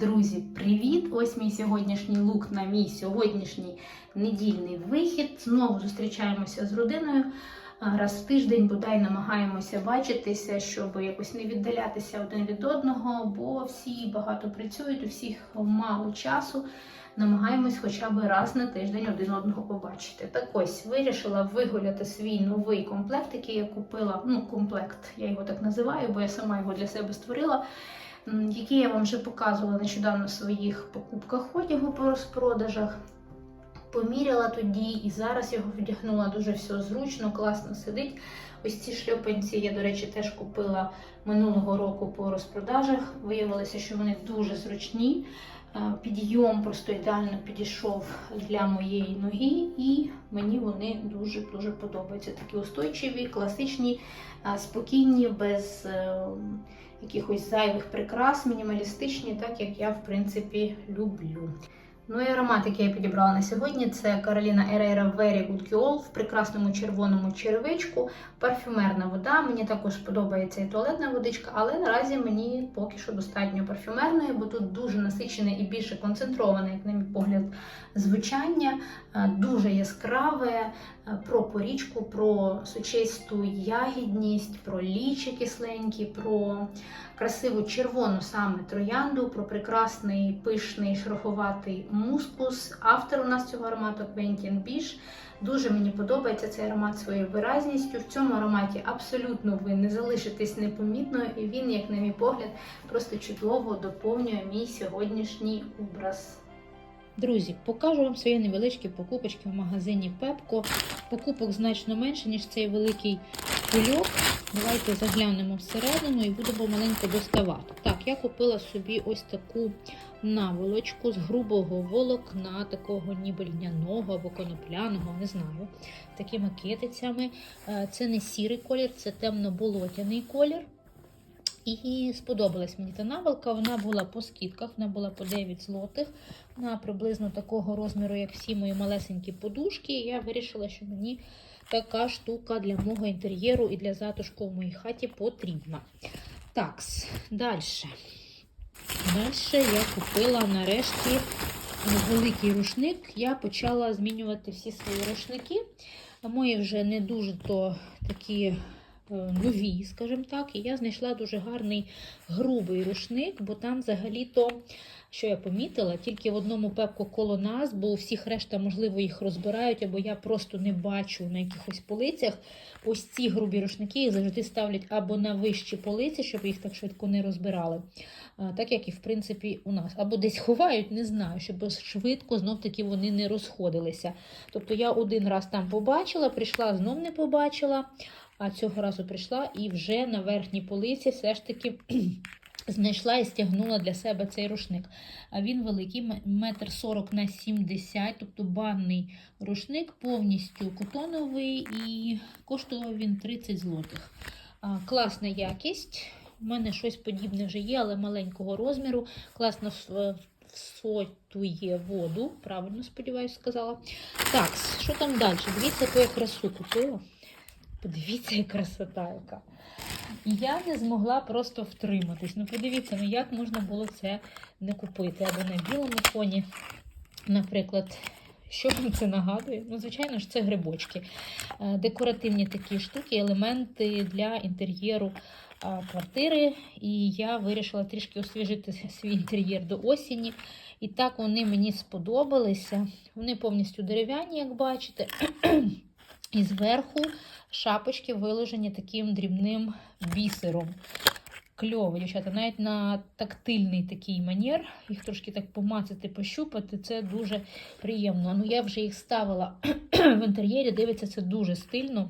Друзі, привіт! Ось мій сьогоднішній лук на мій сьогоднішній недільний вихід. Знову зустрічаємося з родиною. Раз в тиждень бодай намагаємося бачитися, щоб якось не віддалятися один від одного, бо всі багато працюють, у всіх мало часу. Намагаємось хоча б раз на тиждень один одного побачити. Так ось вирішила вигуляти свій новий комплект, який я купила. Ну, комплект, я його так називаю, бо я сама його для себе створила. Який я вам вже показувала нещодавно в своїх покупках одягу по розпродажах. Поміряла тоді і зараз його вдягнула дуже все зручно, класно сидить. Ось ці шльопанці я, до речі, теж купила минулого року по розпродажах. Виявилося, що вони дуже зручні. Е, Підйом просто ідеально підійшов для моєї ноги, і мені вони дуже дуже подобаються. Такі устойчиві, класичні, е, спокійні, без е, якихось зайвих прикрас, мінімалістичні, так як я в принципі люблю. Ну і аромат, який я підібрала на сьогодні, це Кароліна Herrera Very Good Girl в прекрасному червоному черевичку. Парфюмерна вода. Мені також подобається і туалетна водичка, але наразі мені поки що достатньо парфюмерної, бо тут дуже насичене і більше концентроване, як на мій погляд, звучання, Е, дуже яскраве про порічку, про сучисту ягідність, про лічі кисленькі, про красиву червону саме троянду, про прекрасний пишний шероховатий мускус. Автор у нас цього аромату Квентін Біш. Дуже мені подобається цей аромат своєю виразністю. В цьому ароматі абсолютно ви не залишитесь непомітною, і він, як на мій погляд, просто чудово доповнює мій сьогоднішній образ. Друзі, покажу вам свої невеличкі покупочки в магазині Пепко. Покупок значно менше, ніж цей великий кульок. Давайте заглянемо всередину і будемо маленько доставати. Так, я купила собі ось таку наволочку з грубого волокна, такого ніби льняного або конопляного, не знаю, такими китицями. Е, Це не сірий колір, це темно-болотяний колір. І сподобалась мені та наволка. Вона була по скидках, вона була по 9 злотих. Вона приблизно такого розміру, як всі мої малесенькі подушки. І я вирішила, що мені така штука для мого інтер'єру і для затишку в моїй хаті потрібна. Так, далі. Далі я купила нарешті великий рушник. Я почала змінювати всі свої рушники. Мої вже не дуже то такі нові, скажімо так. І я знайшла дуже гарний грубий рушник, бо там взагалі-то, що я помітила, тільки в одному пепко коло нас, бо у всіх решта, можливо, їх розбирають, або я просто не бачу на якихось полицях. Ось ці грубі рушники їх завжди ставлять або на вищі полиці, щоб їх так швидко не розбирали. Так як і в принципі у нас. Або десь ховають, не знаю, щоб швидко знов-таки вони не розходилися. Тобто я один раз там побачила, прийшла, знов не побачила. А цього разу прийшла і вже на верхній полиці все ж таки знайшла і стягнула для себе цей рушник. А він великий, метр сорок на 70, тобто банний рушник, повністю котоновий і коштував він 30 злотих. А, Класна якість. У мене щось подібне вже є, але маленького розміру. Класно всотує воду. Правильно, сподіваюся, сказала. Так, що там далі? Дивіться, яку я красу купила. Подивіться, яка красота яка. І я не змогла просто втриматись. Ну, подивіться, ну як можна було це не купити? Або на білому фоні, наприклад. Що вам це нагадує? Ну, звичайно ж, це грибочки. Е, Декоративні такі штуки, елементи для інтер'єру квартири. І я вирішила трішки освіжити свій інтер'єр до осені. І так вони мені сподобалися. Вони повністю дерев'яні, як бачите. І зверху шапочки виложені таким дрібним бісером. Кльово, дівчата, навіть на тактильний такий манер, їх трошки так помацати, пощупати, це дуже приємно. Ну, я вже їх ставила в інтер'єрі, дивиться, це дуже стильно.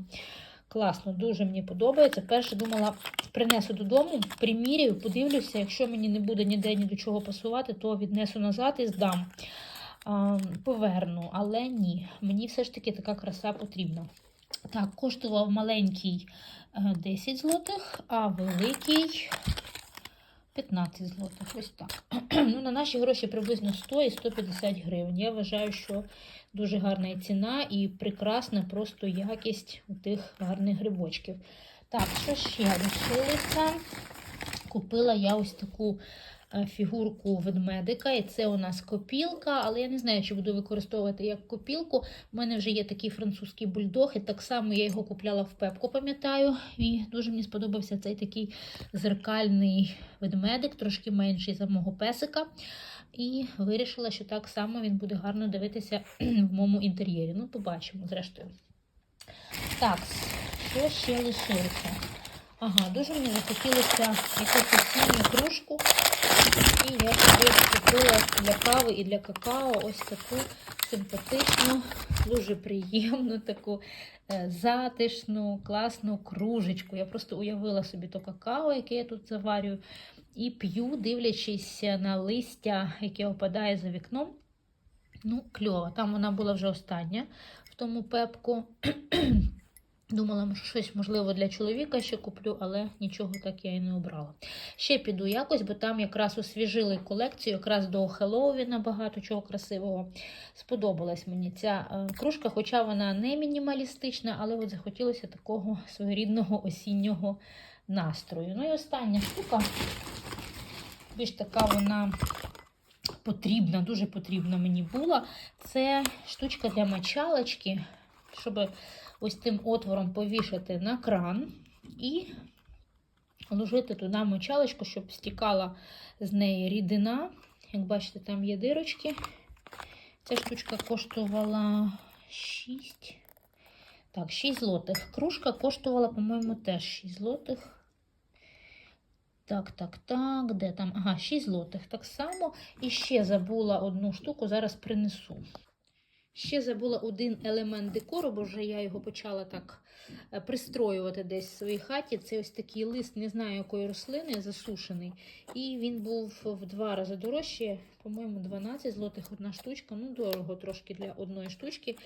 Класно, дуже мені подобається. Перше думала, принесу додому, приміряю, подивлюся, якщо мені не буде ніде ні до чого пасувати, то віднесу назад і здам. Поверну, але ні, мені все ж таки така краса потрібна. Так, коштував маленький е, 10 злотих, а великий 15 злотих. Ось так. ну, на наші гроші приблизно 100 і 150 гривень. Я вважаю, що дуже гарна ціна і прекрасна просто якість тих гарних грибочків. Так, що ще лишилося? Купила я ось таку е, фігурку ведмедика, і це у нас копілка, але я не знаю, чи буду використовувати як копілку. У мене вже є такий французький бульдог, і так само я його купляла в пепку, пам'ятаю. І дуже мені сподобався цей такий зеркальний ведмедик, трошки менший за мого песика. І вирішила, що так само він буде гарно дивитися в моєму інтер'єрі. Ну, побачимо, зрештою. Так, що ще лишилося? Ага, дуже мені захотілося якусь осінню кружку. І я собі купила для кави і для какао ось таку симпатичну, дуже приємну, таку е, затишну, класну кружечку. Я просто уявила собі то какао, яке я тут заварюю, і п'ю, дивлячись на листя, яке опадає за вікном. Ну, кльово. Там вона була вже остання в тому пепку. Думала, що щось можливо для чоловіка ще куплю, але нічого так я і не обрала. Ще піду якось, бо там якраз освіжили колекцію, якраз до Хеллоуіна багато чого красивого. Сподобалась мені ця е, кружка, хоча вона не мінімалістична, але от захотілося такого своєрідного осіннього настрою. Ну і остання штука, більш така вона потрібна, дуже потрібна мені була. Це штучка для мочалочки, щоб ось тим отвором повішати на кран і вложити туди мочалочку, щоб стікала з неї рідина. Як бачите, там є дирочки. Ця штучка коштувала 6. Так, 6 злотих. Кружка коштувала, по-моєму, теж 6 злотих. Так, так, так, де там? Ага, 6 злотих. Так само. І ще забула одну штуку, зараз принесу. Ще забула один елемент декору, бо вже я його почала так е, пристроювати десь в своїй хаті. Це ось такий лист, не знаю якої рослини, засушений. І він був в два рази дорожче, по-моєму, 12 злотих одна штучка. Ну, дорого трошки для одної штучки.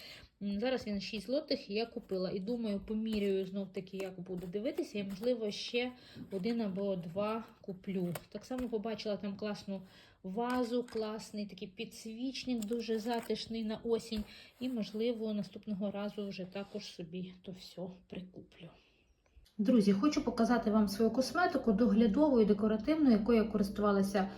Зараз він 6 злотих, я купила. І думаю, поміряю знов таки, як буду дивитися, і, можливо, ще один або два куплю. Так само побачила там класну вазу, класний такий підсвічник, дуже затишний на осінь. І, можливо, наступного разу вже також собі то все прикуплю. Друзі, хочу показати вам свою косметику доглядову і декоративну, якою я користувалася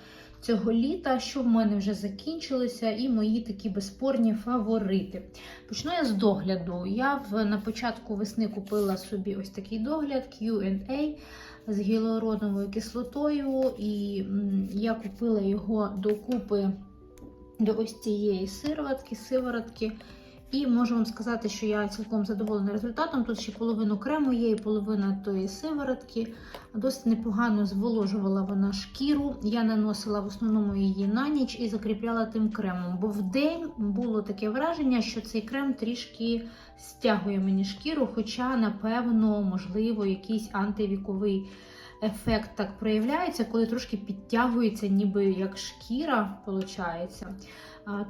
цього літа, що в мене вже закінчилося, і мої такі безспорні фаворити. Почну я з догляду. Я в, на початку весни купила собі ось такий догляд Q&A з гіалуроновою кислотою, і я купила його докупи до ось цієї сироватки, сиворотки. І можу вам сказати, що я цілком задоволена результатом. Тут ще половину крему є і половина тої сиворотки. Досить непогано зволожувала вона шкіру. Я наносила в основному її на ніч і закріпляла тим кремом. Бо в день було таке враження, що цей крем трішки стягує мені шкіру, хоча, напевно, можливо, якийсь антивіковий ефект так проявляється, коли трошки підтягується, ніби як шкіра, виходить.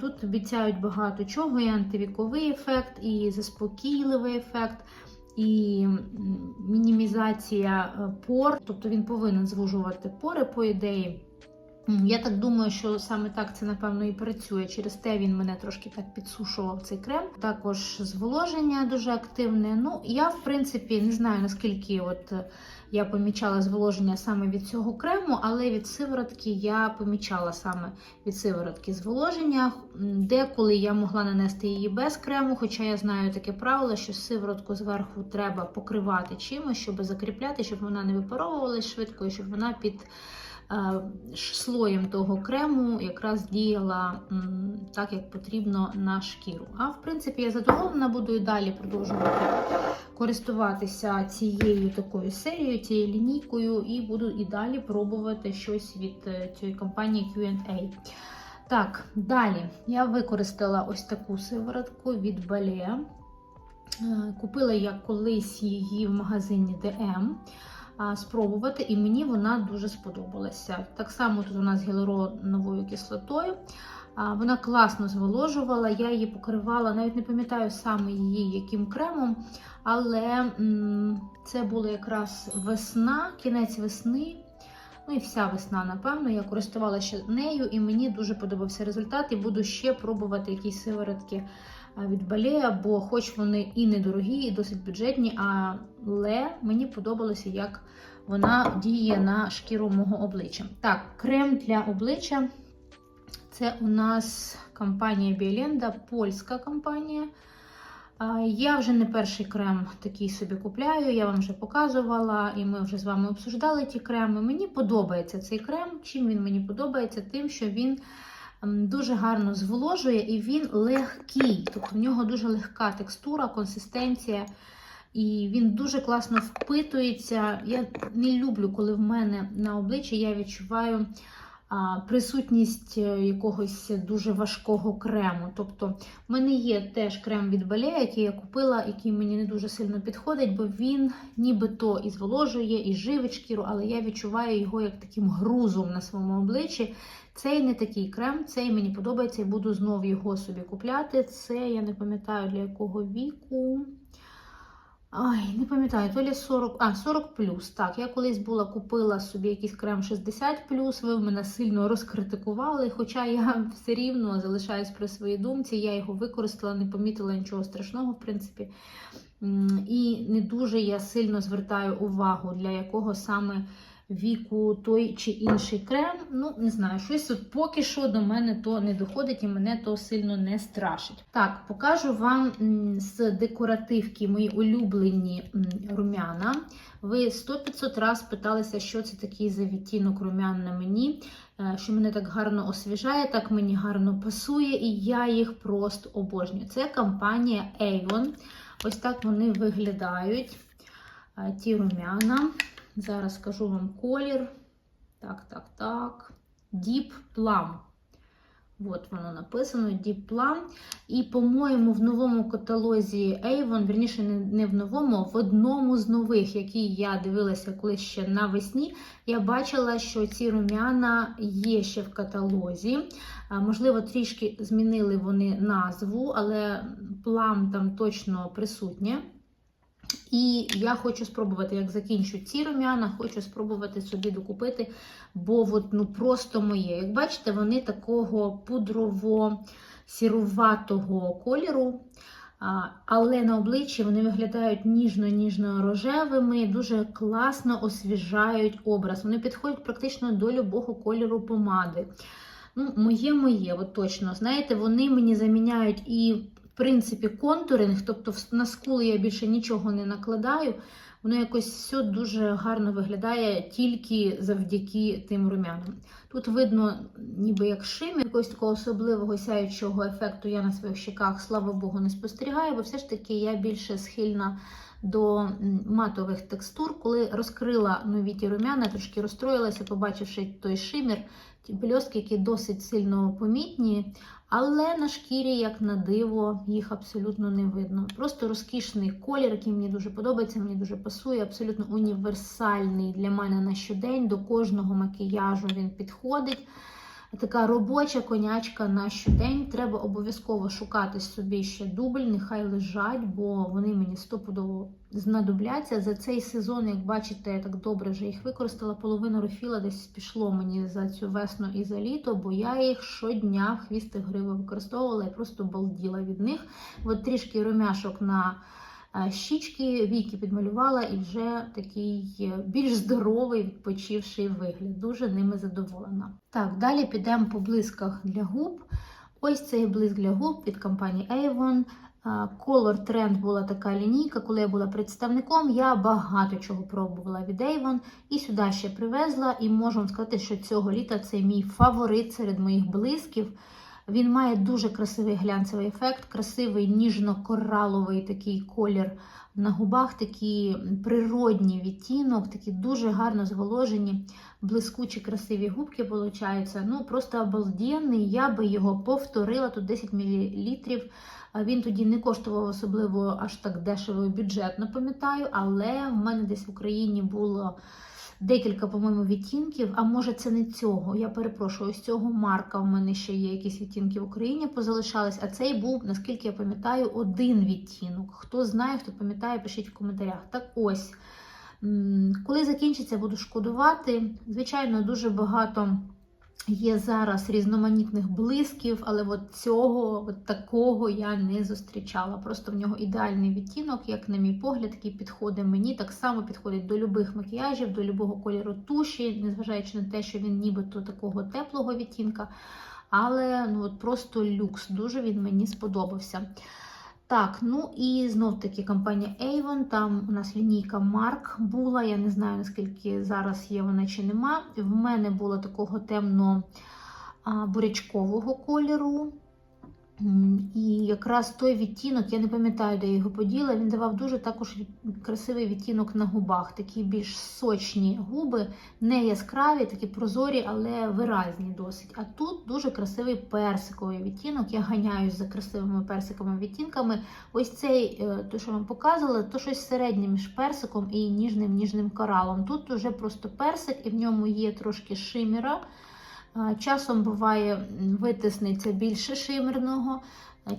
Тут обіцяють багато чого, і антивіковий ефект, і заспокійливий ефект, і мінімізація е, пор, тобто він повинен звужувати пори, по ідеї. Я так думаю, що саме так це напевно і працює. Через те він мене трошки так підсушував цей крем. Також зволоження дуже активне. Ну, я, в принципі, не знаю наскільки от е, я помічала зволоження саме від цього крему, але від сиворотки я помічала саме від сиворотки зволоження. Деколи я могла нанести її без крему, хоча я знаю таке правило, що сиворотку зверху треба покривати чимось, щоб закріпляти, щоб вона не випаровувалась швидко і щоб вона під слоєм того крему якраз діяла так, як потрібно на шкіру. А в принципі, я задоволена буду і далі продовжувати користуватися цією такою серією, цією лінійкою, і буду і далі пробувати щось від е, цієї компанії Q&A. Так, далі я використала ось таку сиворотку від Balea. Е, Купила я колись її в магазині DM спробувати, і мені вона дуже сподобалася. Так само тут у нас гіалуроновою кислотою. Вона класно зволожувала, я її покривала, навіть не пам'ятаю саме її яким кремом, але це була якраз весна, кінець весни. Ну і вся весна, напевно, я користувалася нею, і мені дуже подобався результат. І буду ще пробувати якісь сиворотки від Балея, бо хоч вони і недорогі, і досить бюджетні, але мені подобалося, як вона діє на шкіру мого обличчя. Так, крем для обличчя. Це у нас компанія Біоленда, польська компанія. Я вже не перший крем такий собі купляю, я вам вже показувала, і ми вже з вами обсуждали ті креми. Мені подобається цей крем. Чим він мені подобається? Тим, що він дуже гарно зволожує і він легкий. Тобто в нього дуже легка текстура, консистенція. І він дуже класно впитується. Я не люблю, коли в мене на обличчі я відчуваю присутність е, якогось дуже важкого крему. Тобто, в мене є теж крем від Balea, який я купила, який мені не дуже сильно підходить, бо він нібито і зволожує, і живить шкіру, але я відчуваю його як таким грузом на своєму обличчі. Цей не такий крем, цей мені подобається і буду знов його собі купляти. Це я не пам'ятаю для якого віку. Ай, не пам'ятаю, то лі 40, а 40 плюс. Так, я колись була купила собі якийсь крем 60 плюс. Ви мене сильно розкритикували. Хоча я все рівно залишаюсь при своїй думці. Я його використала, не помітила нічого страшного, в принципі. І не дуже я сильно звертаю увагу, для якого саме віку той чи інший крем. Ну, не знаю, щось от поки що до мене то не доходить і мене то сильно не страшить. Так, покажу вам з декоративки мої улюблені румяна. Ви 100-500 раз питалися, що це такий за відтінок румян на мені, е, що мене так гарно освіжає, так мені гарно пасує, і я їх просто обожнюю. Це компанія Avon. Ось так вони виглядають. е, Ті румяна. Зараз скажу вам колір. Так, так, так. Deep Plum. От воно написано Deep Plum. І, по-моєму, в новому каталозі Avon, верніше, не, в новому, а в одному з нових, який я дивилася колись ще навесні, я бачила, що ці рум'яна є ще в каталозі. Можливо, трішки змінили вони назву, але плам там точно присутнє. І я хочу спробувати, як закінчу ці рум'яна, хочу спробувати собі докупити, бо от, ну, просто моє. Як бачите, вони такого пудрово-сіруватого кольору. Але на обличчі вони виглядають ніжно-ніжно-рожевими, дуже класно освіжають образ. Вони підходять практично до любого кольору помади. Ну, моє-моє, от точно. Знаєте, вони мені заміняють і, принципі, контуринг, тобто на скули я більше нічого не накладаю. Воно якось все дуже гарно виглядає тільки завдяки тим румянам. Тут видно, ніби як шим, якогось такого особливого сяючого ефекту я на своїх щеках, слава Богу, не спостерігаю, бо все ж таки я більше схильна до матових текстур. Коли розкрила нові ті румяна, трошки розстроїлася, побачивши той шимір, ті пльоски, які досить сильно помітні, але на шкірі, як на диво, їх абсолютно не видно. Просто розкішний колір, який мені дуже подобається, мені дуже пасує, абсолютно універсальний для мене на щодень. До кожного макіяжу він підходить. Така робоча конячка на щодень. Треба обов'язково шукати собі ще дубль, нехай лежать, бо вони мені стопудово знадобляться. За цей сезон, як бачите, я так добре вже їх використала. Половину рефіла десь пішло мені за цю весну і за літо, бо я їх щодня в хвісти гриви використовувала і просто балділа від них. От трішки румяшок на щічки, віки підмалювала і вже такий е, більш здоровий, відпочивший вигляд. Дуже ними задоволена. Так, далі підемо по блисках для губ. Ось цей блиск для губ від компанії Avon. Color Trend була така лінійка, коли я була представником, я багато чого пробувала від Avon і сюди ще привезла. І можу вам сказати, що цього літа це мій фаворит серед моїх блисків. Він має дуже красивий глянцевий ефект, красивий ніжно-кораловий такий колір на губах, такий природній відтінок, такі дуже гарно зволожені, блискучі, красиві губки получаються. Ну, просто обалденний. Я би його повторила. Тут 10 мл. Він тоді не коштував особливо аж так дешево бюджетно, пам'ятаю, але в мене десь в Україні було декілька, по-моєму, відтінків. А може, це не цього. Я перепрошую, ось цього марка в мене ще є якісь відтінки в Україні позалишались. А цей був, наскільки я пам'ятаю, один відтінок. Хто знає, хто пам'ятає, пишіть в коментарях. Так ось. Коли закінчиться, буду шкодувати. Звичайно, дуже багато Є зараз різноманітних блисків, але от цього, от такого я не зустрічала. Просто в нього ідеальний відтінок, як на мій погляд, який підходить мені. Так само підходить до любих макіяжів, до любого кольору туші, незважаючи на те, що він нібито такого теплого відтінка. Але ну от просто люкс. Дуже він мені сподобався. Так, ну і знов таки компанія Avon. Там у нас лінійка Mark була. Я не знаю, наскільки зараз є вона чи нема. В мене було такого темно бурячкового кольору. І якраз той відтінок, я не пам'ятаю, де його поділа. Він давав дуже також красивий відтінок на губах. Такі більш сочні губи, не яскраві, такі прозорі, але виразні досить. А тут дуже красивий персиковий відтінок. Я ганяюсь за красивими персиковими відтінками. Ось цей, е, то, що вам показувала, то щось середнє між персиком і ніжним ніжним коралом. Тут уже просто персик, і в ньому є трошки шиміра. Часом буває витиснеться більше шимерного,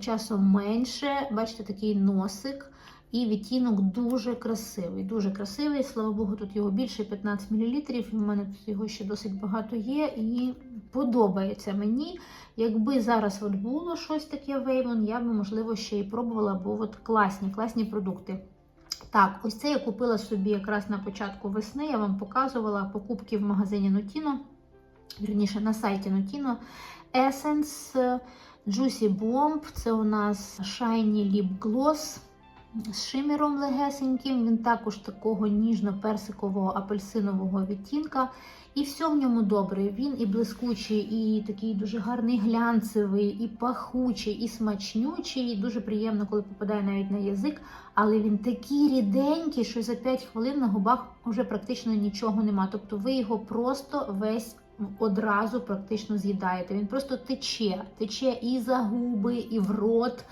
часом менше. Бачите, такий носик. І відтінок дуже красивий. Дуже красивий. Слава Богу, тут його більше 15 мл. в мене тут його ще досить багато є. І подобається мені. Якби зараз от було щось таке Avon, я би, можливо, ще й пробувала, бо от класні, класні продукти. Так, ось це я купила собі якраз на початку весни. Я вам показувала покупки в магазині Notino, вірніше на сайті Notino. Essence Juicy Bomb. Це у нас Shiny Lip Gloss з шиміром легесеньким. Він також такого ніжно-персикового апельсинового відтінка. І все в ньому добре. Він і блискучий, і такий дуже гарний глянцевий, і пахучий, і смачнючий. І дуже приємно, коли попадає навіть на язик. Але він такий ріденький, що за 5 хвилин на губах вже практично нічого нема. Тобто ви його просто весь одразу практично з'їдаєте. Він просто тече, тече і за губи, і в рот.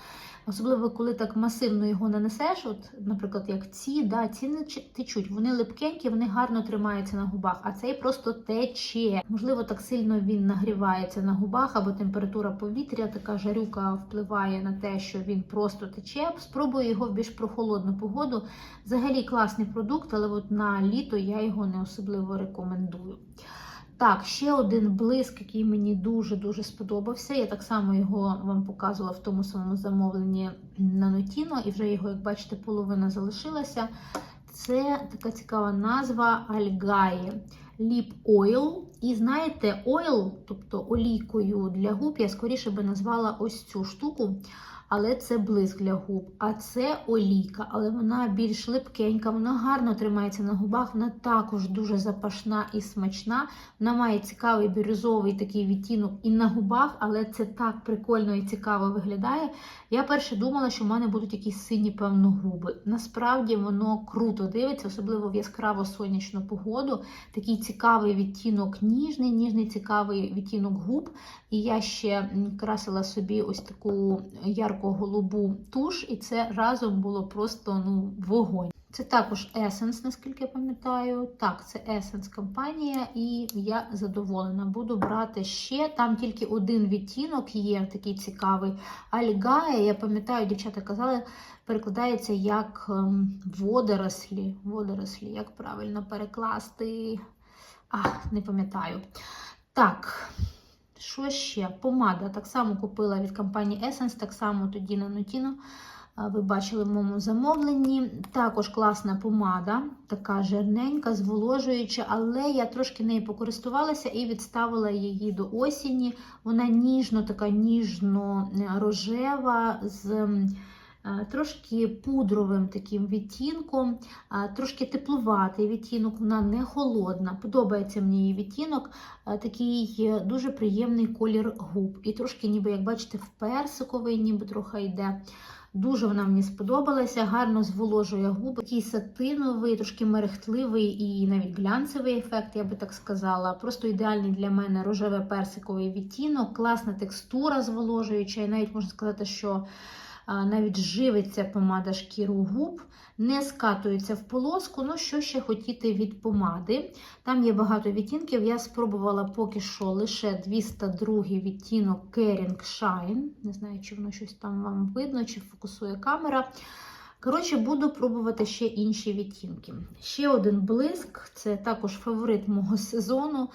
Особливо, коли так масивно його нанесеш, от, наприклад, як ці, да, ці не течуть, вони липкенькі, вони гарно тримаються на губах, а цей просто тече. Можливо, так сильно він нагрівається на губах, або температура повітря, така жарюка впливає на те, що він просто тече. Спробую його в більш прохолодну погоду. Взагалі класний продукт, але от на літо я його не особливо рекомендую. Так, ще один блиск, який мені дуже-дуже сподобався. Я так само його вам показувала в тому самому замовленні на Notino, і вже його, як бачите, половина залишилася. Це така цікава назва Альгаї Lip Oil. І знаєте, oil, тобто олійкою для губ, я скоріше би назвала ось цю штуку. Але це блиск для губ. А це олійка, але вона більш липкенька, вона гарно тримається на губах, вона також дуже запашна і смачна. Вона має цікавий бірюзовий такий відтінок і на губах, але це так прикольно і цікаво виглядає. Я перше думала, що в мене будуть якісь сині, певно, губи. Насправді воно круто дивиться, особливо в яскраво сонячну погоду. Такий цікавий відтінок ніжний, ніжний цікавий відтінок губ. І я ще красила собі ось таку ярко-голубу туш, і це разом було просто ну, вогонь. Це також Essence, наскільки я пам'ятаю. Так, це Essence компанія, і я задоволена. Буду брати ще. Там тільки один відтінок є, такий цікавий. Альгая, я пам'ятаю, дівчата казали, перекладається як ем, водорослі. Водорослі, як правильно перекласти. Ах, не пам'ятаю. Так. Що ще? Помада. Так само купила від компанії Essence, так само тоді на Notino. Ви бачили в моєму замовленні. Також класна помада, така жирненька, зволожуюча, але я трошки нею покористувалася і відставила її до осені. Вона ніжно, така ніжно-рожева, з е, трошки пудровим таким відтінком, трошки теплуватий відтінок, вона не холодна. Подобається мені її відтінок, такий е, дуже приємний колір губ. І трошки, ніби, як бачите, в персиковий, ніби трохи йде. Дуже вона мені сподобалася, гарно зволожує губи. Такий сатиновий, трошки мерехтливий і навіть глянцевий ефект, я би так сказала. Просто ідеальний для мене рожеве-персиковий відтінок, класна текстура зволожуюча, і навіть можна сказати, що навіть живиться помада шкіру губ, не скатується в полоску. Ну, що ще хотіти від помади? Там є багато відтінків. Я спробувала поки що лише 202 відтінок Caring Shine. Не знаю, чи воно щось там вам видно, чи фокусує камера. Коротше, буду пробувати ще інші відтінки. Ще один блиск, це також фаворит мого сезону.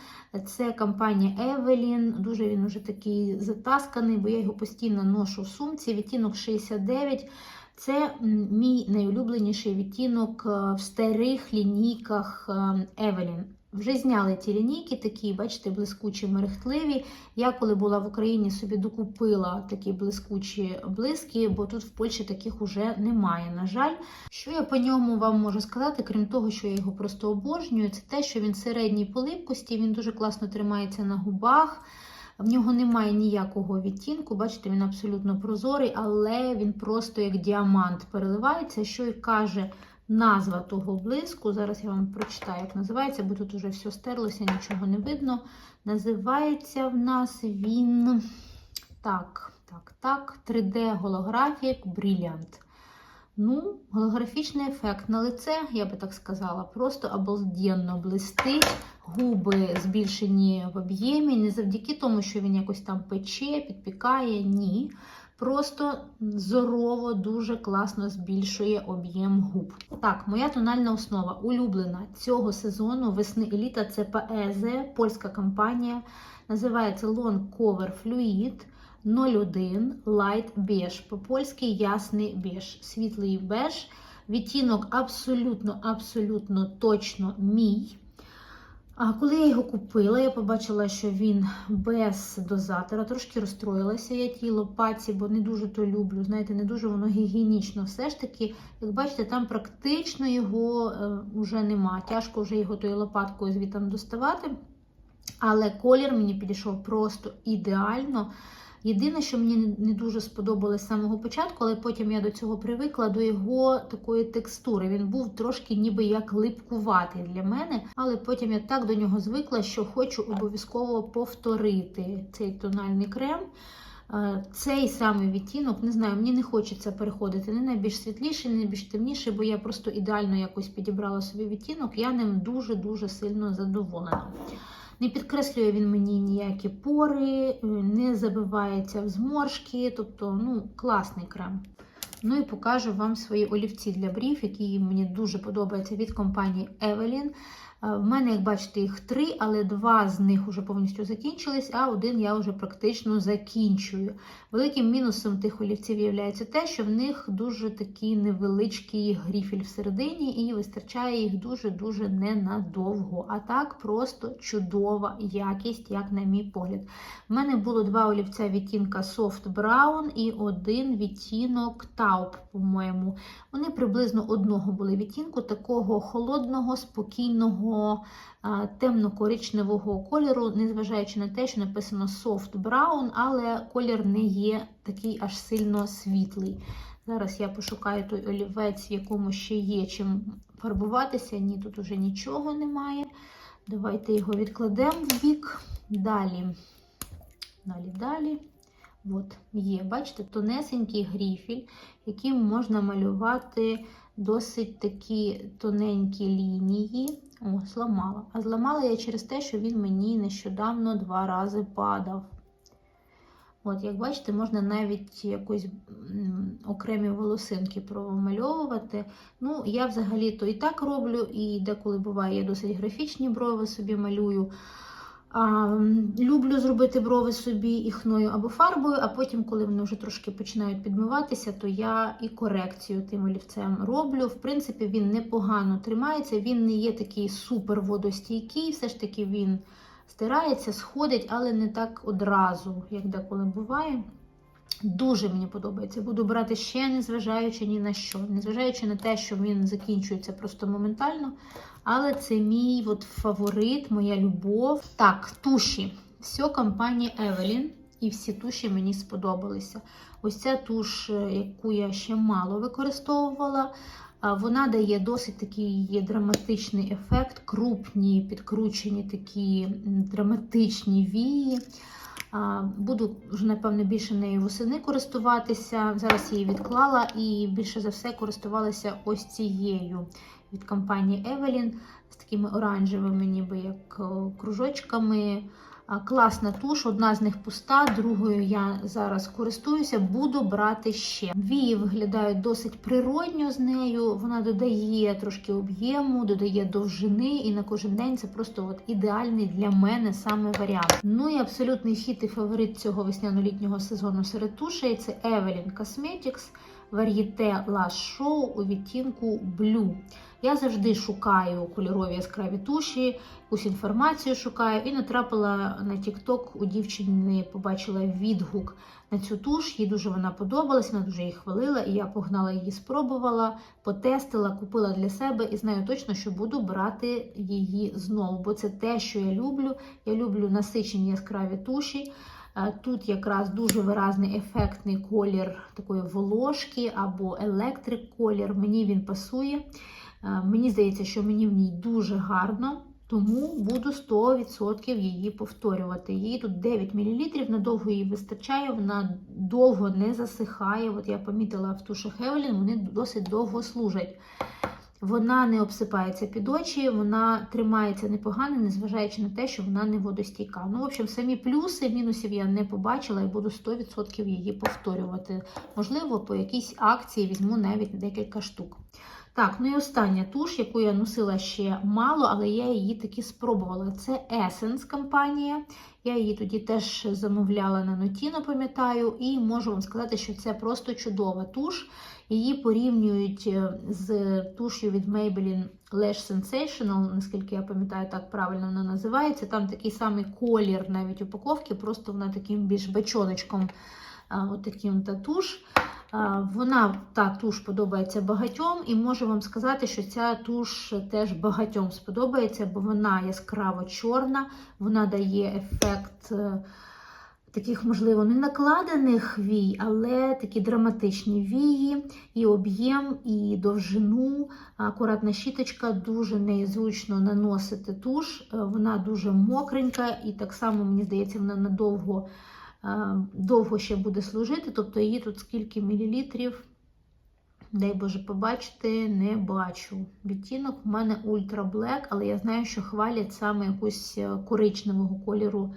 Це компанія Evelyn. Дуже він уже такий затасканий, бо я його постійно ношу в сумці. Відтінок 69. Це мій найулюбленіший відтінок е, в старих лінійках е, Evelyn. Вже зняли ті лінійки, такі, бачите, блискучі, мерехтливі. Я, коли була в Україні, собі докупила такі блискучі блиски, бо тут в Польщі таких уже немає. На жаль, що я по ньому вам можу сказати, крім того, що я його просто обожнюю, це те, що він середній по липкості, він дуже класно тримається на губах. В нього немає ніякого відтінку, бачите, він абсолютно прозорий, але він просто як діамант переливається, що і каже назва того блиску. Зараз я вам прочитаю, як називається, бо тут вже все стерлося, нічого не видно. Називається в нас він так, так, так, 3D-голографік Brilliant. Ну, голографічний ефект на лице, я би так сказала, просто обалденно блистить. Губи збільшені в об'ємі, не завдяки тому, що він якось там пече, підпікає, ні. Просто зорово дуже класно збільшує об'єм губ. Так, моя тональна основа улюблена цього сезону весни і літа це Paese, польська компанія. Називається Long Cover Fluid 01 Light Beige. По-польськи ясний беж, світлий беж. Відтінок абсолютно, абсолютно точно мій. А коли я його купила, я побачила, що він без дозатора. Трошки розстроїлася я тій лопаті, бо не дуже то люблю. Знаєте, не дуже воно гігієнічно. Все ж таки, як бачите, там практично його е, вже нема. Тяжко вже його тою лопаткою звідти доставати. Але колір мені підійшов просто ідеально. Єдине, що мені не- дуже сподобалось з самого початку, але потім я до цього привикла до його такої текстури. Він був трошки ніби як липкуватий для мене, але потім я так до нього звикла, що хочу обов'язково повторити цей тональний крем. Е, Цей самий відтінок, не знаю, мені не хочеться переходити не на більш світліший, не на більш темніший, бо я просто ідеально якось підібрала собі відтінок. Я ним дуже-дуже сильно задоволена. Не підкреслює він мені ніякі пори, е, не забивається в зморшки, тобто ну, класний крем. Ну і покажу вам свої олівці для брів, які мені дуже подобаються від компанії Evelyn. В мене, як бачите, їх три, але два з них вже повністю закінчились, а один я вже практично закінчую. Великим мінусом тих олівців є те, що в них дуже такий невеличкий гріфель всередині, і вистачає їх дуже-дуже ненадовго. А так просто чудова якість, як на мій погляд. У мене було два олівця відтінка Soft Brown і один відтінок Taupe, по-моєму. Вони приблизно одного були відтінку, такого холодного, спокійного, а, темно-коричневого кольору, незважаючи на те, що написано Soft Brown, але колір не є такий аж сильно світлий. Зараз я пошукаю той олівець, в якому ще є чим фарбуватися. Ні, тут уже нічого немає. Давайте його відкладемо в бік. Далі. Далі, далі. От, є, бачите, тонесенький гріфіль, яким можна малювати досить такі тоненькі лінії. О, зламала. А зламала я через те, що він мені нещодавно два рази падав. От, як бачите, можна навіть якось окремі волосинки промальовувати. Ну, я взагалі то і так роблю, і деколи буває, я досить графічні брови собі малюю. А, люблю зробити брови собі і хною або фарбою, а потім, коли вони вже трошки починають підмиватися, то я і корекцію тим олівцем роблю. В принципі, він непогано тримається, він не є такий супер водостійкий, все ж таки він стирається, сходить, але не так одразу, як деколи буває. Дуже мені подобається. Буду брати ще, незважаючи ні на що. Незважаючи на те, що він закінчується просто моментально. Але це мій от фаворит, моя любов. Так, туші. Все компанія Evelyn. І всі туші мені сподобалися. Ось ця туш, е, яку я ще мало використовувала, вона дає досить такий драматичний ефект, крупні, підкручені такі драматичні вії. Буду вже, напевно, більше нею восени користуватися. Зараз її відклала і більше за все користувалася ось цією від компанії Evelyn з такими оранжевими, ніби як кружочками. Класна туш, одна з них пуста, другою я зараз користуюся, буду брати ще. Вії виглядають досить природньо з нею. Вона додає трошки об'єму, додає довжини, і на кожен день це просто от ідеальний для мене саме варіант. Ну і абсолютний хіт і фаворит цього весняно-літнього сезону серед тушей це Evelyn Cosmetics Varieté Lash Show у відтінку Blue. Я завжди шукаю кольорові яскраві туші, якусь інформацію шукаю і натрапила на TikTok у дівчини, побачила відгук на цю туш. Їй дуже вона подобалась, вона дуже її хвалила, і я погнала її, спробувала, потестила, купила для себе і знаю точно, що буду брати її знову, бо це те, що я люблю. Я люблю насичені яскраві туші. Е, Тут якраз дуже виразний ефектний колір такої волошки або електрик колір. Мені він пасує. Е, Мені здається, що мені в ній дуже гарно, тому буду 100% її повторювати. Її тут 9 мл, надовго її вистачає, вона довго не засихає. От я помітила в тушах Evelyn, вони досить довго служать. Вона не обсипається під очі, вона тримається непогано, незважаючи на те, що вона не водостійка. Ну, в общем, самі плюси, мінусів я не побачила і буду 100% її повторювати. Можливо, по якійсь акції візьму навіть декілька штук. Так, ну і остання туш, яку я носила ще мало, але я її таки спробувала. Це Essence компанія. Я її тоді теж замовляла на Notino, пам'ятаю, і можу вам сказати, що це просто чудова туш. Її порівнюють е, з туш'ю від Maybelline Lash Sensational, наскільки я пам'ятаю, так правильно вона називається. Там такий самий колір навіть упаковки, просто вона таким більш бечоночком, а, от таким та туш. Вона та туш подобається багатьом, і можу вам сказати, що ця туш теж багатьом сподобається, бо вона яскраво чорна, вона дає ефект е, таких, можливо, не накладених вій, але такі драматичні вії, і об'єм, і довжину. Акуратна щіточка, дуже нею зручно наносити туш. Е, Вона дуже мокренька, і так само, мені здається, вона надовго довго ще буде служити. Тобто її тут скільки мілілітрів. Дай Боже побачити, не бачу. Відтінок у мене Ультра Black, але я знаю, що хвалять саме якусь е, коричневого кольору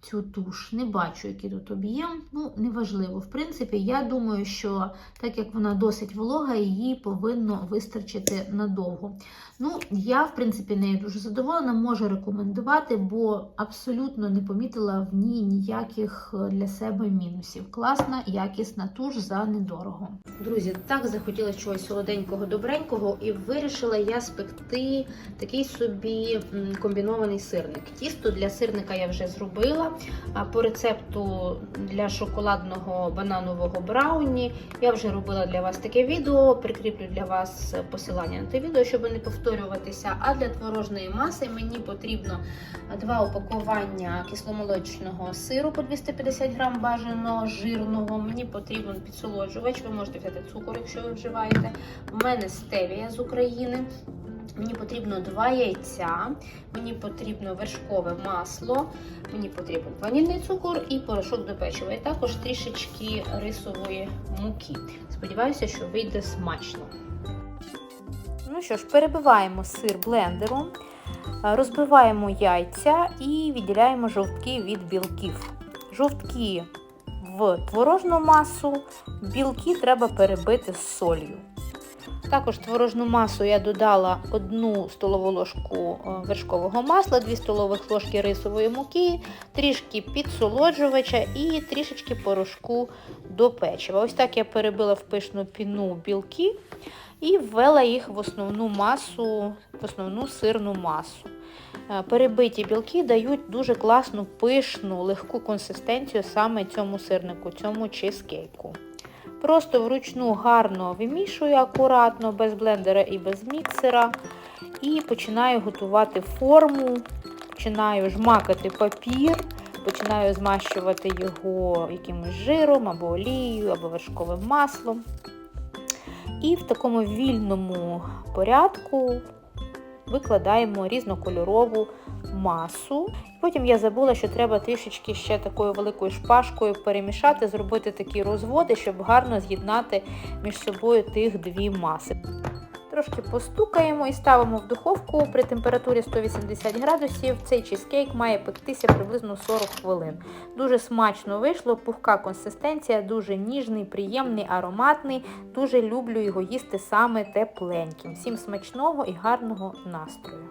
цю туш. Не бачу, який тут об'єм. Ну, неважливо. В принципі, я думаю, що так як вона досить волога, її повинно вистачити надовго. Ну, я, в принципі, нею дуже задоволена, можу рекомендувати, бо абсолютно не помітила в ній ніяких е, для себе мінусів. Класна, якісна туш за недорого. Друзі, так захотілося чогось солоденького, добренького, і вирішила я спекти такий собі комбінований сирник. Тісто для сирника я вже зробила. По рецепту для шоколадного бананового брауні я вже робила для вас таке відео. Прикріплю для вас посилання на те відео, щоб не повторюватися. А для творожної маси мені потрібно два упакування кисломолочного сиру по 250 грам бажано жирного. Мені потрібен підсолоджувач. Ви можете взяти цукор, якщо ви вживаєте. У мене стевія з України. Мені потрібно два яйця, мені потрібно вершкове масло, мені потрібен ванільний цукор і порошок до печива. І також трішечки рисової муки. Сподіваюся, що вийде смачно. Ну що ж, перебиваємо сир блендером, розбиваємо яйця і відділяємо жовтки від білків. Жовтки в творожну масу, білки треба перебити з солью. Також творожну масу я додала 1 столову ложку е, вершкового масла, 2 столових ложки рисової муки, трішки підсолоджувача і трішечки порошку до печива. Ось так я перебила в пишну піну білки і ввела їх в основну масу, в основну сирну масу. Е, Перебиті білки дають дуже класну пишну, легку консистенцію саме цьому сирнику, цьому чизкейку. Просто вручну гарно вимішую акуратно, без блендера і без міксера. І починаю готувати форму, починаю жмакати папір, починаю змащувати його якимось жиром або олією, або вершковим маслом. І в такому вільному порядку викладаємо різнокольорову масу. Потім я забула, що треба трішечки ще такою великою шпажкою перемішати, зробити такі розводи, щоб гарно з'єднати між собою тих дві маси. Трошки постукаємо і ставимо в духовку при температурі 180 градусів. Цей чизкейк має пектися приблизно 40 хвилин. Дуже смачно вийшло, пухка консистенція, дуже ніжний, приємний, ароматний. Дуже люблю його їсти саме тепленьким. Всім смачного і гарного настрою.